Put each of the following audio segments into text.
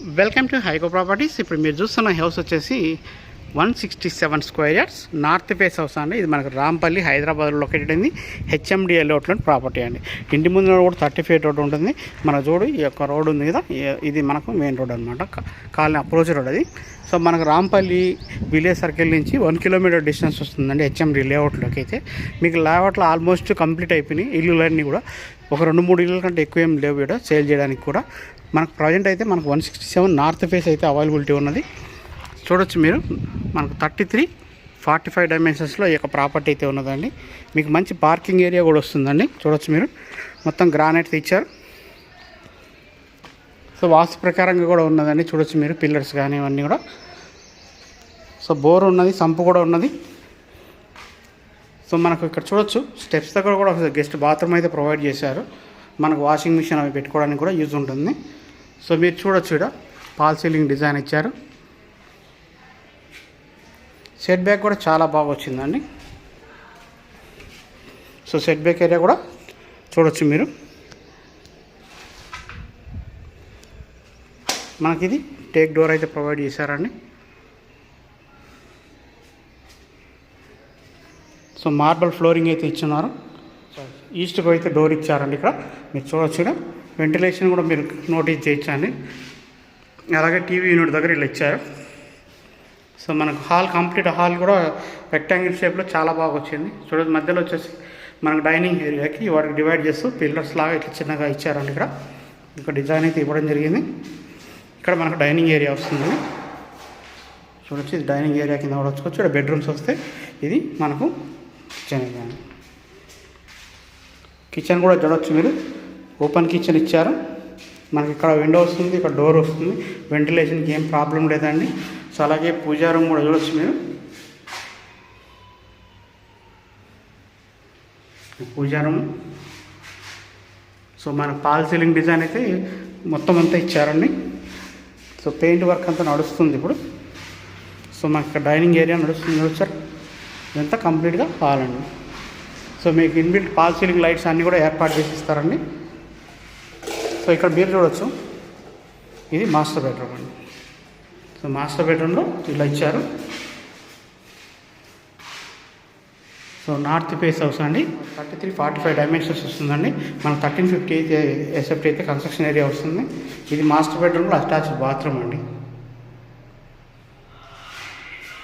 Welcome to హైకో properties ఇప్పుడు మీరు చూస్తున్న హౌస్ వచ్చేసి one sixty seven square yards. North face house అండి. ఇది మనకు రాంపల్లి హైదరాబాద్లో లొకేటెడ్ అయింది. హెచ్ఎండి లేఅవుట్లో ప్రాపర్టీ అండి. ఇంటి ముందు కూడా థర్టీ ఫీట్ రోడ్ ఉంటుంది. మన చూడు ఈ యొక్క రోడ్ ఉంది కదా. ఇది మనకు మెయిన్ రోడ్ అనమాట కాలనీ అప్రోచ్ రోడ్ అది. సో మనకు రాంపల్లి విలేజ్ సర్కిల్ నుంచి వన్ కిలోమీటర్ డిస్టెన్స్ వస్తుందండి హెచ్ఎండి లేఅవుట్లోకి అయితే. మీకు లేఅవుట్లో ఆల్మోస్ట్ కంప్లీట్ అయిపోయినాయి. ఇల్లులన్నీ కూడా ఒక రెండు మూడు ఇళ్ళ కంటే ఎక్కువ ఏం లేవు ఇక్కడ. సేల్ చేయడానికి కూడా. మనకు ప్రజెంట్ అయితే మనకు one sixty seven north face అయితే అవైలబిలిటీ ఉన్నది. చూడొచ్చు మీరు. మనకు థర్టీ త్రీ ఫార్టీ ఫైవ్ డైమెన్షన్స్లో ఈ యొక్క ప్రాపర్టీ అయితే ఉన్నదండి. మీకు మంచి పార్కింగ్ ఏరియా కూడా వస్తుందండి. చూడొచ్చు మీరు. మొత్తం గ్రానైట్ ఇచ్చారు సో వాస్తు ప్రకారంగా కూడా ఉన్నదండి. చూడొచ్చు మీరు పిల్లర్స్ కానీ ఇవన్నీ కూడా. సో బోర్ ఉన్నది సంపు కూడా ఉన్నది. సో మనకు ఇక్కడ చూడొచ్చు. స్టెప్స్ దగ్గర కూడా ఒక గెస్ట్ బాత్రూమ్ అయితే ప్రొవైడ్ చేశారు. మనకు వాషింగ్ మిషన్ అవి పెట్టుకోవడానికి కూడా యూజ్ ఉంటుంది. సో మీరు చూడొచ్చు ఇక్కడ. పాల్ సీలింగ్ డిజైన్ ఇచ్చారు. సెట్ బ్యాక్ కూడా చాలా బాగా వచ్చిందండి. సో సెట్ బ్యాక్ ఏరియా కూడా చూడొచ్చు మీరు. మనకి ఇది టేక్ డోర్ అయితే ప్రొవైడ్ చేశారండి. సో మార్బల్ ఫ్లోరింగ్ అయితే ఇచ్చున్నారు. ఈస్ట్కి అయితే డోర్ ఇచ్చారండి ఇక్కడ. మీరు చూడొచ్చు వెంటిలేషన్ కూడా మీరు నోటీస్ చేయొచ్చండి. అలాగే టీవీ యూనిట్ దగ్గర ఇలా ఇచ్చారు. సో మనకు హాల్ కంప్లీట్ హాల్ కూడా రెక్టాంగిల్ షేప్లో చాలా బాగా వచ్చింది. చూడండి మధ్యలో వచ్చేసి మనకు డైనింగ్ ఏరియాకి వాటికి డివైడ్ చేస్తూ పిల్లర్స్ లాగా ఇట్లా చిన్నగా ఇచ్చారండి ఇక్కడ. ఇక్కడ డిజైన్ అయితే ఇవ్వడం జరిగింది. ఇక్కడ మనకు డైనింగ్ ఏరియా వస్తుంది. చూడొచ్చు ఇది డైనింగ్ ఏరియా కింద కూడా వచ్చుకోవచ్చు. ఇక్కడ బెడ్రూమ్స్ వస్తే ఇది మనకు కిచెన్ ఏరియా కిచెన్ కూడా చూడవచ్చు మీరు. ఓపెన్ కిచెన్ ఇచ్చారు. మనకి ఇక్కడ విండో వస్తుంది ఇక్కడ డోర్ వస్తుంది. వెంటిలేషన్కి ఏం ప్రాబ్లం లేదండి. సో అలాగే పూజా రూమ్ కూడా చూడొచ్చు మీరు. ఈ పూజా రూమ్. సో మన పాల్ సీలింగ్ డిజైన్ అయితే మొత్తం అంతా ఇచ్చారండి. సో పెయింట్ వర్క్ అంతా నడుస్తుంది ఇప్పుడు. సో మాకు ఇక్కడ డైనింగ్ ఏరియా నడుస్తుంది సార్. ఇదంతా కంప్లీట్గా హాల్ అండి. సో మీకు ఇన్బిల్ట్ పాల్ సీలింగ్ లైట్స్ అన్నీ కూడా ఏర్పాటు చేసి ఇస్తారండి. సో ఇక్కడ మీరు చూడొచ్చు. ఇది మాస్టర్ బెడ్రూమ్ అండి. సో మాస్టర్ బెడ్రూమ్లో ఇలా ఇచ్చారు. సో నార్త్ ఫేస్ హౌస్ అండి. Thirty three forty five dimensions వస్తుందండి. మన థర్టీన్ ఫిఫ్టీ అయితే ఎసెప్ట్ అయితే కన్స్ట్రక్షన్ ఏరియా వస్తుంది. ఇది మాస్టర్ బెడ్రూమ్లో అటాచ్డ్ బాత్రూమ్ అండి.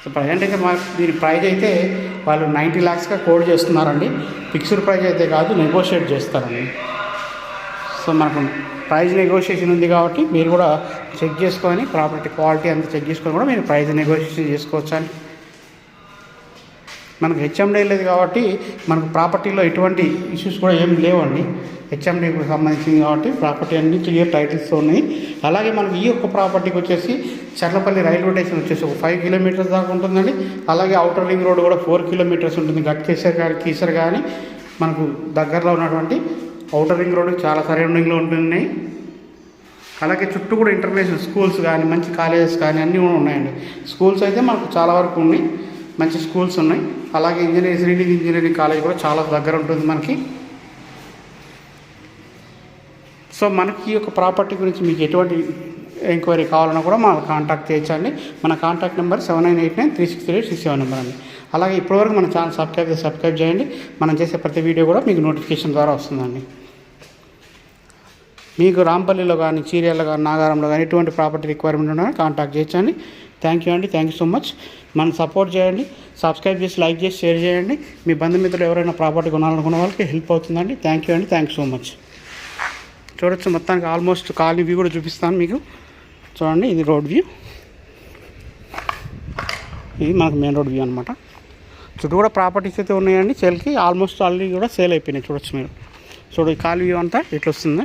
సో ప్రజెంట్ అయితే మా దీని ప్రైజ్ అయితే వాళ్ళు నైంటీ ల్యాక్స్గా కోడ్ చేస్తున్నారండి. ఫిక్స్డ్ ప్రైజ్ అయితే కాదు నెగోషియేట్ చేస్తారండి. సో మనకు ప్రైజ్ నెగోషియేషన్ ఉంది కాబట్టి మీరు కూడా చెక్ చేసుకొని ప్రాపర్టీ క్వాలిటీ అంతా చెక్ చేసుకొని కూడా మీరు ప్రైజ్ నెగోషియేషన్ చేసుకోవచ్చు అండి. మనకు హెచ్ఎండీ లేదు కాబట్టి మనకు ప్రాపర్టీలో ఎటువంటి ఇష్యూస్ కూడా ఏం లేవండి. హెచ్ఎండీకి సంబంధించింది కాబట్టి ప్రాపర్టీ అన్ని క్లియర్ టైటిల్స్ ఉన్నాయి. అలాగే మనకి ఈ యొక్క ప్రాపర్టీకి వచ్చేసి చర్లపల్లి రైల్వే స్టేషన్ వచ్చేసి ఒక ఫైవ్ కిలోమీటర్స్ దాకా ఉంటుందండి. అలాగే అవుటర్ రింగ్ రోడ్ కూడా ఫోర్ కిలోమీటర్స్ ఉంటుంది. గట్కేసర్ కానీ కీసర్ కానీ మనకు దగ్గరలో ఉన్నటువంటి అవుటర్ రింగ్ రోడ్ చాలా సరౌండింగ్లో ఉంటున్నాయి. అలాగే చుట్టూ కూడా ఇంటర్నేషనల్ స్కూల్స్ కానీ మంచి కాలేజెస్ కానీ అన్నీ కూడా ఉన్నాయండి. స్కూల్స్ అయితే మనకు చాలా వరకు ఉన్నాయి. మంచి స్కూల్స్ ఉన్నాయి. అలాగే ఇంజనీరింగ్ శ్రీనిధి ఇంజనీరింగ్ కాలేజ్ కూడా చాలా దగ్గర ఉంటుంది మనకి. సో మనకి ఈ యొక్క ప్రాపర్టీ గురించి మీకు ఎటువంటి ఎంక్వైరీ కావాలన్నా కూడా మా కాంటాక్ట్ చేయొచ్చండి మన contact number seven nine eight nine three six three six seven number అండి. అలాగే ఇప్పటివరకు మన ఛానల్ సబ్స్క్రైబ్ సబ్స్క్రైబ్ చేయండి. మనం చేసే ప్రతి వీడియో కూడా మీకు నోటిఫికేషన్ ద్వారా వస్తుందండి. మీకు రాంపల్లిలో కానీ చీరియాలో కానీ నాగారంలో కానీ ఎటువంటి ప్రాపర్టీ రిక్వైర్మెంట్ ఉన్నా కాంటాక్ట్ చేయొచ్చండి థ్యాంక్ యూ అండి. థ్యాంక్ యూ సో మచ్ మనం సపోర్ట్ చేయండి. సబ్స్క్రైబ్ చేసి లైక్ చేసి షేర్ చేయండి. మీ బంధుమిత్రులు ఎవరైనా ప్రాపర్టీ కొనాలనుకున్న వాళ్ళకి హెల్ప్ అవుతుందండి. థ్యాంక్ యూ అండి. థ్యాంక్ యూ సో మచ్ చూడొచ్చు మొత్తానికి ఆల్మోస్ట్ కాలనీ వ్యూ కూడా చూపిస్తాను మీకు. చూడండి ఇది రోడ్ వ్యూ ఇది మనకు మెయిన్ రోడ్ వ్యూ అనమాట చుట్టూ కూడా ప్రాపర్టీస్ అయితే ఉన్నాయండి. సేల్కి ఆల్మోస్ట్ ఆల్రెడీ కూడా సేల్ అయిపోయినాయి. చూడొచ్చు మీరు. చూడు ఈ కాల్ వ్యూ అంతా ఇట్లా వస్తుంది?